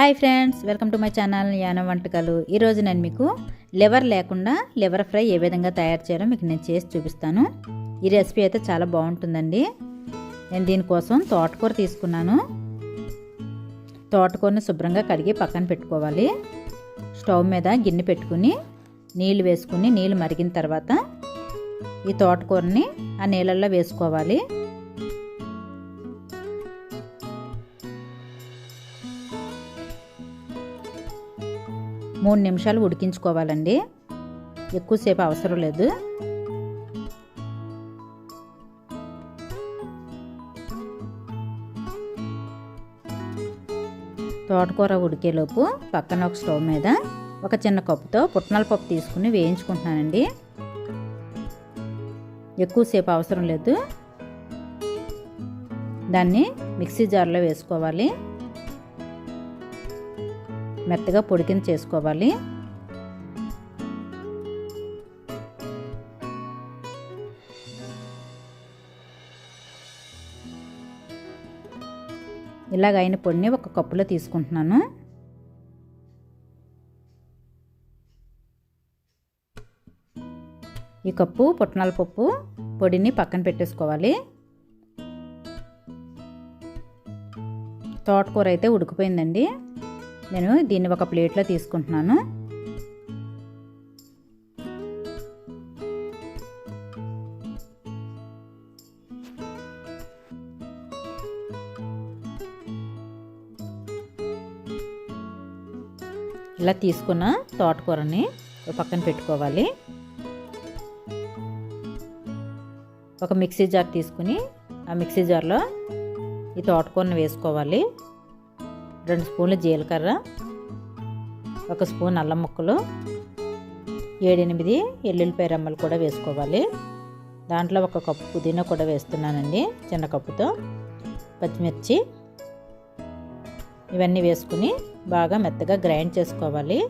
Hi friends welcome to my channel Yanam వంటకాలు. ఈరోజు నేను మీకు లివర్ లేకుండా లివర్ ఫ్రై ఏ విధంగా తయారు చేయాలో మీకు నేను చేసి చూపిస్తాను. ఈ రెసిపీ అయితే చాలా బాగుంటుందండి. నేను దీనికోసం తోటకూర తీసుకున్నాను. తోటకూరని శుభ్రంగా కడిగి పక్కన పెట్టుకోవాలి. స్టవ్ మీద గిన్నె పెట్టుకుని నీళ్ళు వేసుకుని నీళ్ళు మరిగిన తర్వాత ఈ తోటకూరని ఆ నీళ్ళల్లో వేసుకోవాలి. మూడు నిమిషాలు ఉడికించుకోవాలండి. ఎక్కువసేపు అవసరం లేదు. తోటకూర ఉడికేలోపు పక్కన ఒక స్టవ్ మీద ఒక చిన్న కప్పుతో పుట్నాల పప్పు తీసుకుని వేయించుకుంటున్నానండి. ఎక్కువసేపు అవసరం లేదు. దాన్ని మిక్సీ జార్లో వేసుకోవాలి. మెత్తగా పొడి కింద చేసుకోవాలి. ఇలాగ అయిన పొడిని ఒక కప్పులో తీసుకుంటున్నాను. ఈ కప్పు పుట్నాల పప్పు పొడిని పక్కన పెట్టేసుకోవాలి. తోటకూర అయితే ఉడికిపోయిందండి. నేను దీన్ని ఒక ప్లేట్లో తీసుకుంటున్నాను. ఇలా తీసుకున్న తోటకూరని పక్కన పెట్టుకోవాలి. ఒక మిక్సీ జార్ తీసుకుని ఆ మిక్సీ జార్లో ఈ తోటకూరని వేసుకోవాలి. రెండు స్పూన్లు జీలకర్ర ఒక స్పూన్ అల్లం ముక్కలు ఏడెనిమిది ఎల్లుల్లిపాయ రమ్మలు కూడా వేసుకోవాలి. దాంట్లో ఒక కప్పు పుదీనా కూడా వేస్తున్నానండి చిన్న కప్పుతో. పచ్చిమిర్చి ఇవన్నీ వేసుకుని బాగా మెత్తగా గ్రైండ్ చేసుకోవాలి.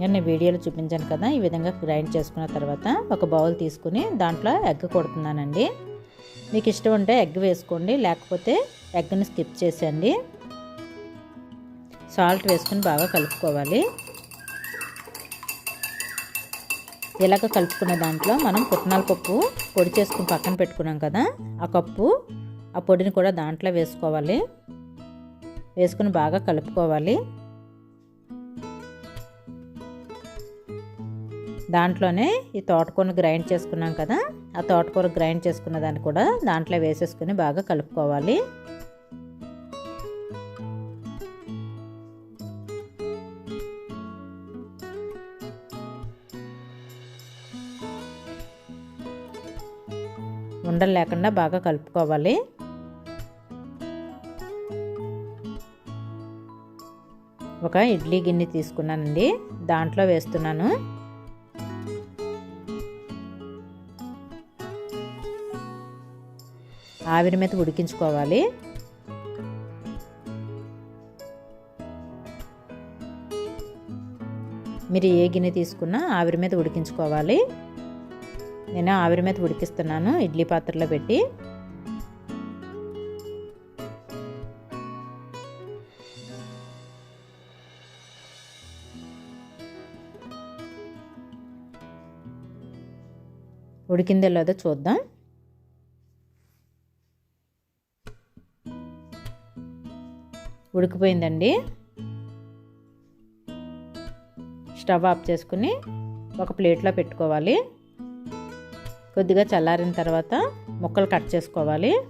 నేను వీడియోలో చూపించాను కదా ఈ విధంగా గ్రైండ్ చేసుకున్న తర్వాత ఒక బౌల్ తీసుకుని దాంట్లో ఎగ్ కొడుతున్నానండి. మీకు ఇష్టం ఉంటే ఎగ్ వేసుకోండి లేకపోతే ఎగ్ని స్కిప్ చేసేయండి. సాల్ట్ వేసుకుని బాగా కలుపుకోవాలి. ఇలాగ కలుపుకునే దాంట్లో మనం పుట్నాల పప్పు పొడి చేసుకుని పక్కన పెట్టుకున్నాం కదా ఆ కప్పు ఆ పొడిని కూడా దాంట్లో వేసుకోవాలి. వేసుకుని బాగా కలుపుకోవాలి. దాంట్లోనే ఈ తోటకొని గ్రైండ్ చేసుకున్నాం కదా ఆ తోటకూర గ్రైండ్ చేసుకున్న దాన్ని కూడా దాంట్లో వేసేసుకుని బాగా కలుపుకోవాలి. ఉండలు లేకుండా బాగా కలుపుకోవాలి. ఒక ఇడ్లీ గిన్నె తీసుకున్నానండి. దాంట్లో వేస్తున్నాను. ఆవిరి మీద ఉడికించుకోవాలి. మీరు ఏ గిన్నె తీసుకున్నా ఆవిరి మీద ఉడికించుకోవాలి. నేను ఆవిరి మీద ఉడికిస్తున్నాను ఇడ్లీ పాత్రలో పెట్టి. ఉడికిందో లేదో చూద్దాం. ఉడికిపోయిందండి. స్టవ్ ఆఫ్ చేసుకుని ఒక ప్లేట్లో పెట్టుకోవాలి. కొద్దిగా చల్లారిన తర్వాత ముక్కలు కట్ చేసుకోవాలి.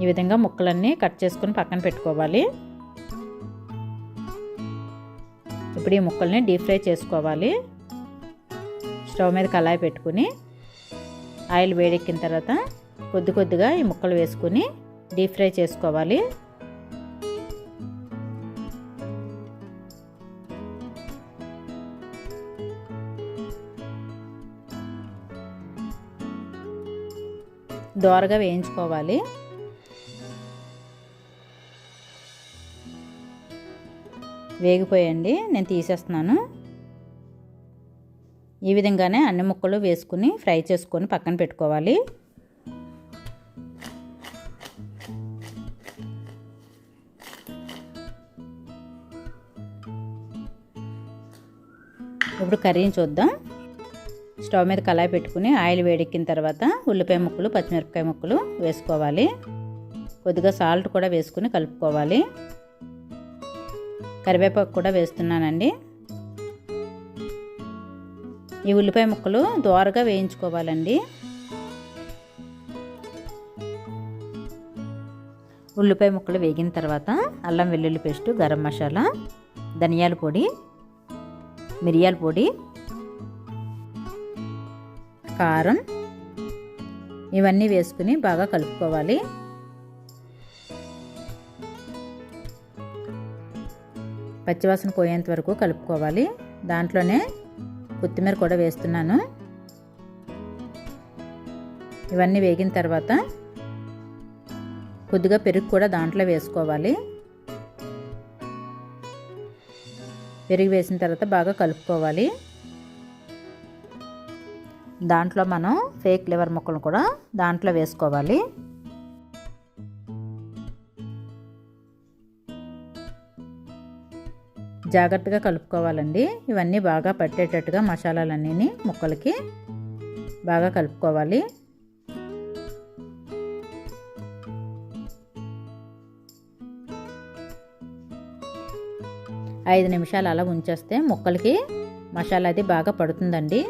ఈ విధంగా ముక్కలన్నీ కట్ చేసుకుని పక్కన పెట్టుకోవాలి. ఇప్పుడు ఈ ముక్కల్ని డీప్ ఫ్రై చేసుకోవాలి. స్టవ్ మీద కళాయి పెట్టుకుని ఆయిల్ వేడెక్కిన తర్వాత కొద్ది కొద్దిగా ఈ ముక్కలు వేసుకుని డీప్ ఫ్రై చేసుకోవాలి. దోరగా వేయించుకోవాలి. వేగిపోయండి నేను తీసేస్తున్నాను. ఈ విధంగానే అన్ని ముక్కలు వేసుకుని ఫ్రై చేసుకొని పక్కన పెట్టుకోవాలి. ఇప్పుడు కర్రీని చూద్దాం. స్టవ్ మీద కళాయి పెట్టుకుని ఆయిల్ వేడెక్కిన తర్వాత ఉల్లిపాయ ముక్కలు పచ్చిమిరపకాయ ముక్కలు వేసుకోవాలి. కొద్దిగా సాల్ట్ కూడా వేసుకుని కలుపుకోవాలి. కరివేపాకు కూడా వేస్తున్నానండి. ఈ ఉల్లిపాయ ముక్కలు దోరగా వేయించుకోవాలండి. ఉల్లిపాయ ముక్కలు వేగిన తర్వాత అల్లం వెల్లుల్లి పేస్టు గరం మసాలా ధనియాల పొడి మిరియాల పొడి కారం ఇవన్నీ వేసుకుని బాగా కలుపుకోవాలి. పచ్చివాసన పోయేంత వరకు కలుపుకోవాలి. దాంట్లోనే కొత్తిమీర కూడా వేస్తున్నాను. ఇవన్నీ వేగిన తర్వాత కొద్దిగా పెరుగు కూడా దాంట్లో వేసుకోవాలి. పెరుగు వేసిన తర్వాత బాగా కలుపుకోవాలి. దాంట్లో మనం ఫేక్ లివర్ ముక్కలు కూడా దాంట్లో వేసుకోవాలి. జాగ్రత్తగా కలుపుకోవాలండి. ఇవన్నీ బాగా పట్టేటట్టుగా మసాలాలన్నీ ముక్కలకి బాగా కలుపుకోవాలి. ఐదు నిమిషాలు అలా ఉంచేస్తే ముక్కలకి మసాలా అది బాగా పడుతుందండి.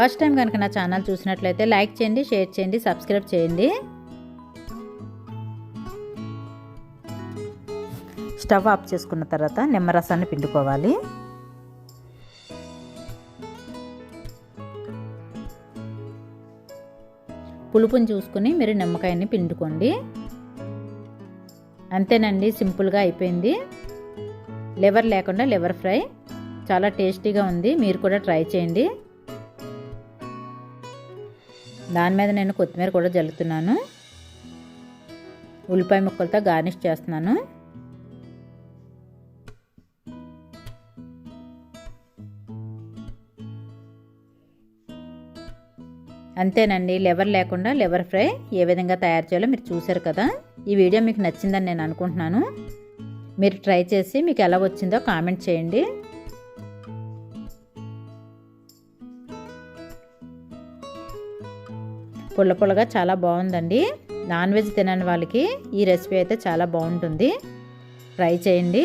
ఫస్ట్ టైం కనుక నా ఛానల్ చూసినట్లయితే లైక్ చేయండి షేర్ చేయండి సబ్స్క్రైబ్ చేయండి. స్టవ్ ఆఫ్ చేసుకున్న తర్వాత నిమ్మరసాన్ని పిండుకోవాలి. పులుపుని చూసుకుని మీరు నిమ్మకాయని పిండుకోండి. అంతేనండి సింపుల్గా అయిపోయింది. లివర్ లేకుండా లివర్ ఫ్రై చాలా టేస్టీగా ఉంది. మీరు కూడా ట్రై చేయండి. దాని మీద నేను కొత్తిమీర కూడా జల్లుతున్నాను. ఉల్లిపాయ ముక్కలతో గార్నిష్ చేస్తున్నాను. అంతేనండి లివర్ లేకుండా లివర్ ఫ్రై ఏ విధంగా తయారు చేయాలో మీరు చూసారు కదా. ఈ వీడియో మీకు నచ్చిందని నేను అనుకుంటున్నాను. మీరు ట్రై చేసి మీకు ఎలా వచ్చిందో కామెంట్ చేయండి. పుల్ల పుల్లగా చాలా బాగుందండి. నాన్ వెజ్ తినని వాళ్ళకి ఈ రెసిపీ అయితే చాలా బాగుంటుంది. ట్రై చేయండి.